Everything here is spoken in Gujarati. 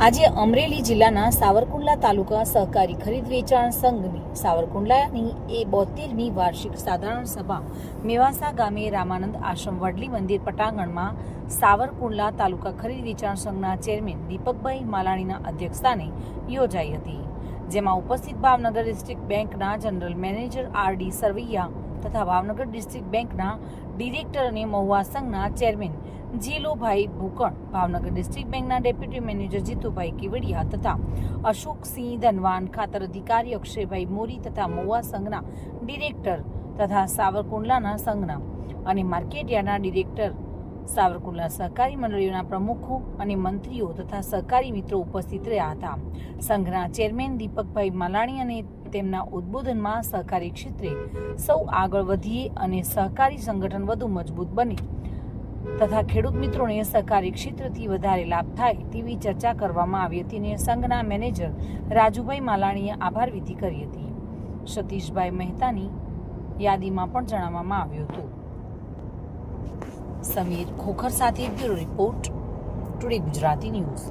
આજે અમરેલી જિલ્લાના સાવરકુંડલા તાલુકા સહકારી ખરીદ વેચાણ સંઘની સાવરકુંડલાની એ બોતેરમી વાર્ષિક સાધારણ સભા મેવાસા ગામે રામાનંદ આશ્રમ વડલી મંદિર પટાંગણમાં સાવરકુંડલા તાલુકા ખરીદ વેચાણ સંઘના ચેરમેન દીપકભાઈ માલાણીના અધ્યક્ષસ્થાને યોજાઈ હતી, જેમાં ઉપસ્થિત ભાવનગર ડિસ્ટ્રિક્ટ બેંકના general manager R D Sarvaiya તથા ભાવનગર ડિસ્ટ્રિક્ટ બેંકના ડિરેક્ટર અને મહુવા સંઘના ચેરમેન જીલોભાઈ ભૂકણ, ભાવનગર ડિસ્ટ્રિક્ટ બેંકના ડેપ્યુટી મેનેજર જીતુભાઈ કેવડિયા તથા અશોકસિંહ ધનવાન ખાતર અધિકારી અક્ષયભાઈ મોરી તથા મોવા સંઘના ડિરેક્ટર તથા સાવરકુંડલાના સંઘના અને માર્કેટિયાના ડિરેક્ટર, સાવરકુંડલા સહકારી મંડળીઓના પ્રમુખો અને મંત્રીઓ તથા સહકારી મિત્રો ઉપસ્થિત રહ્યા હતા. સંઘના ચેરમેન દીપકભાઈ માલાણી અને તેમના ઉદ્બોધનમાં સહકારી ક્ષેત્રે સૌ આગળ વધીએ અને સહકારી સંગઠન વધુ મજબૂત બને. તથા ખેડૂત મિત્રોને સહકારી ક્ષેત્રથી વધારે લાભ થાય તેવી ચર્ચા કરવામાં આવી હતી અને સંઘના મેનેજર રાજુભાઈ માલાણીએ આભાર વિધિ કરી હતી. સતીશભાઈ મહેતાની યાદીમાં પણ જણાવવામાં આવ્યું હતું. સમીર ખોખર સાથે bureau report, today Gujarati news.